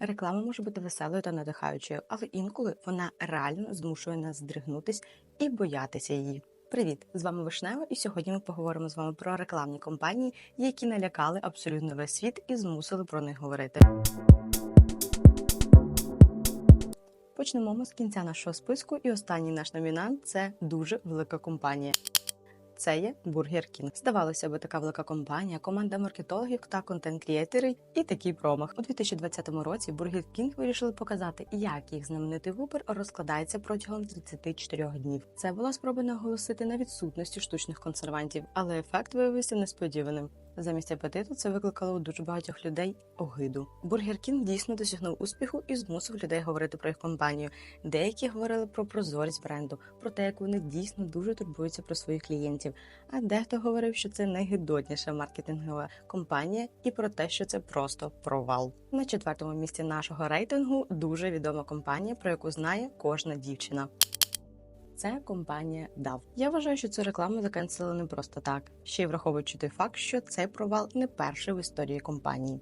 Реклама може бути веселою та надихаючою, але інколи вона реально змушує нас здригнутись і боятися її. Привіт! З вами Вишнева, і сьогодні ми поговоримо з вами про рекламні компанії, які налякали абсолютно весь світ і змусили про них говорити. Почнемо ми з кінця нашого списку, і останній наш номінант це дуже велика компанія. Це є Burger King. Здавалося би, така велика компанія, команда маркетологів та контент-крієтери і такий промах. У 2020 році Burger King вирішили показати, як їх знаменитий вибір розкладається протягом 34 днів. Це була спроба наголосити на відсутності штучних консервантів, але ефект виявився несподіваним. Замість апетиту це викликало у дуже багатьох людей огиду. Burger King дійсно досягнув успіху і змусив людей говорити про їх компанію. Деякі говорили про прозорість бренду, про те, як вони дійсно дуже турбуються про своїх клієнтів. А дехто говорив, що це найгидотніша маркетингова компанія, і про те, що це просто провал. На четвертому місці нашого рейтингу дуже відома компанія, про яку знає кожна дівчина. Це компанія DAV. Я вважаю, що цю рекламу закенсили не просто так, ще й враховуючи той факт, що цей провал не перший в історії компанії.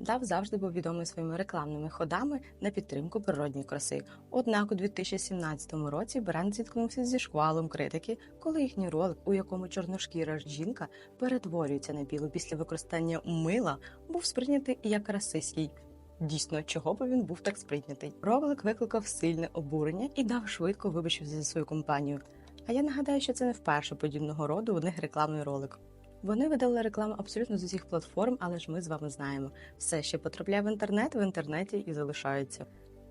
DAV завжди був відомий своїми рекламними ходами на підтримку природньої краси. Однак у 2017 році бренд зіткнувся зі шквалом критики, коли їхній ролик, у якому чорношкіра жінка перетворюється на білу після використання мила, був сприйнятий як расистський. Дійсно, чого би він був так сприйнятий. Ролик викликав сильне обурення і дав швидко вибачився за свою компанію. А я нагадаю, що це не вперше подібного роду у них рекламний ролик. Вони видали рекламу абсолютно з усіх платформ, але ж ми з вами знаємо. Все ще потрапляє в інтернет, в інтернеті і залишається.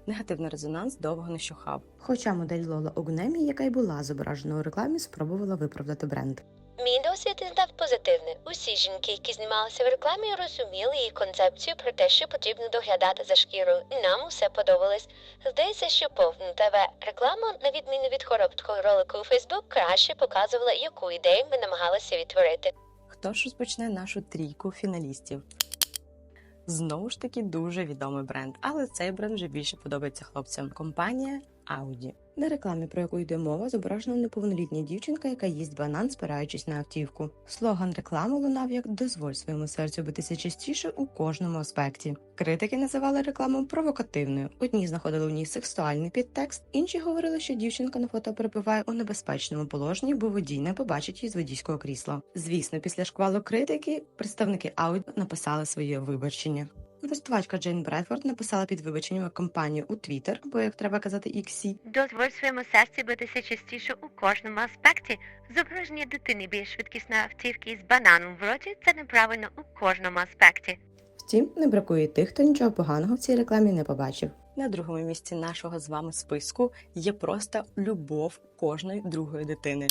Негативний резонанс довго не щухав. Хоча модель Лола Огнемі, яка й була зображена у рекламі, спробувала виправдати бренд. Мій досвід став позитивний. Усі жінки, які знімалися в рекламі, розуміли її концепцію про те, що потрібно доглядати за шкірою. Нам усе подобалось. Здається, що повна ТВ реклама, на відміну від короткого ролику у Фейсбук, краще показувала, яку ідею ми намагалися відтворити. Хто ж розпочне нашу трійку фіналістів? Знову ж таки дуже відомий бренд, але цей бренд вже більше подобається хлопцям. Компанія Audi. На рекламі, про яку йде мова, зображена неповнолітня дівчинка, яка їсть банан, спираючись на автівку. Слоган реклами лунав як дозволь своєму серцю битися частіше у кожному аспекті. Критики називали рекламу провокативною. Одні знаходили в ній сексуальний підтекст, інші говорили, що дівчинка на фото перебуває у небезпечному положенні, бо водій не побачить її з водійського крісла. Звісно, після шквалу критики представники Audi написали своє вибачення. Користувачка Джейн Бредфорд написала під вибаченням компанію у Twitter, або як треба казати, XC, Дозволь своєму серці битися частіше у кожному аспекті. Зображення дитини більш швидкісної автівки з бананом в роті це неправильно у кожному аспекті. Втім, не бракує тих, хто нічого поганого в цій рекламі не побачив. На другому місці нашого з вами списку є просто любов кожної другої дитини.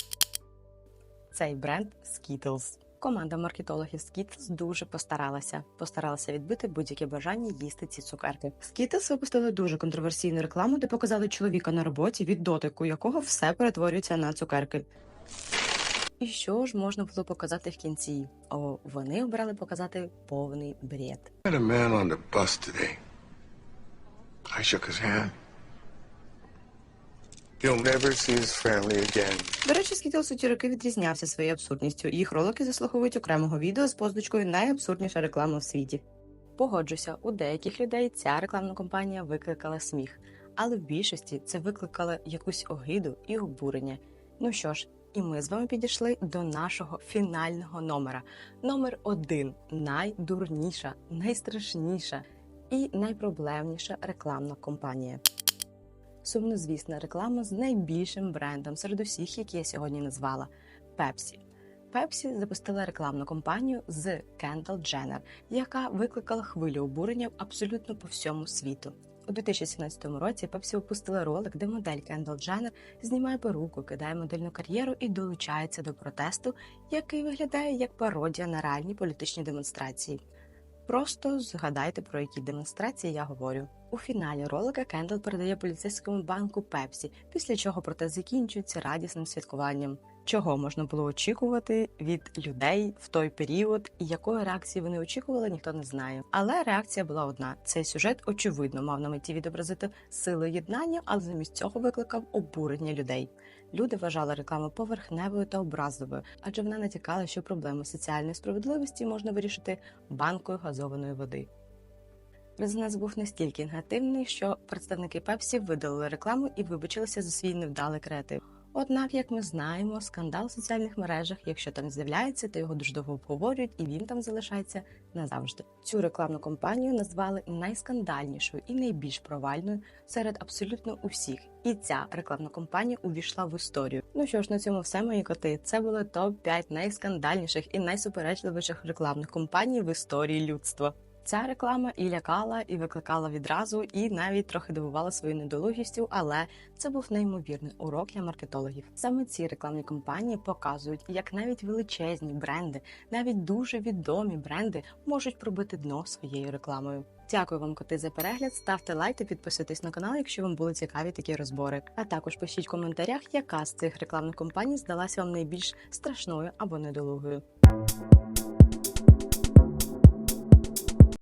Цей бренд Skittles. Команда маркетологів Skittles дуже постаралася. Постаралася відбити будь-яке бажання їсти ці цукерки. Skittles випустили дуже контроверсійну рекламу, де показали чоловіка на роботі, від дотику якого все перетворюється на цукерки. І що ж можна було показати в кінці? О, вони обрали показати повний бред. I today. I shook his hand. You'll never see his family again. До речі, Skittles у ті роки відрізнявся своєю абсурдністю. Їх ролики заслуговують окремого відео з позначкою найабсурдніша реклама в світі. Погоджуся, у деяких людей ця рекламна кампанія викликала сміх, але в більшості це викликало якусь огиду і обурення. Ну що ж, і ми з вами підійшли до нашого фінального номера. Номер один найдурніша, найстрашніша і найпроблемніша рекламна кампанія. Сумнозвісна реклама з найбільшим брендом серед усіх, які я сьогодні назвала Pepsi. Pepsi запустила рекламну кампанію з Кендал Дженнер, яка викликала хвилю обурення абсолютно по всьому світу. У 2017 році Pepsi випустила ролик, де модель Кендал Дженнер знімає перуку, кидає модельну кар'єру і долучається до протесту, який виглядає як пародія на реальні політичні демонстрації. Просто згадайте, про які демонстрації я говорю. У фіналі ролика Кендал передає поліцейському банку Пепсі, після чого протест закінчується радісним святкуванням. Чого можна було очікувати від людей в той період, і якої реакції вони очікували, ніхто не знає. Але реакція була одна: цей сюжет очевидно мав на меті відобразити сили єднання, але замість цього викликав обурення людей. Люди вважали рекламу поверхневою та образливою, адже вона натякала, що проблему соціальної справедливості можна вирішити банкою газованої води. Резонанс був настільки негативний, що представники Пепсі видалили рекламу і вибачилися за свій невдалий креатив. Однак, як ми знаємо, скандал в соціальних мережах, якщо там з'являється, то його дуже довго обговорюють, і він там залишається назавжди. Цю рекламну кампанію назвали найскандальнішою і найбільш провальною серед абсолютно усіх. І ця рекламна кампанія увійшла в історію. Ну що ж, на цьому все мої коти. Це були топ 5 найскандальніших і найсуперечливіших рекламних кампаній в історії людства. Ця реклама і лякала, і викликала відразу, і навіть трохи дивувала своєю недолугістю, але це був неймовірний урок для маркетологів. Саме ці рекламні кампанії показують, як навіть величезні бренди, навіть дуже відомі бренди можуть пробити дно своєю рекламою. Дякую вам, коти, за перегляд. Ставте лайк та підписуйтесь на канал, якщо вам були цікаві такі розбори. А також пишіть в коментарях, яка з цих рекламних кампаній здалася вам найбільш страшною або недолугою.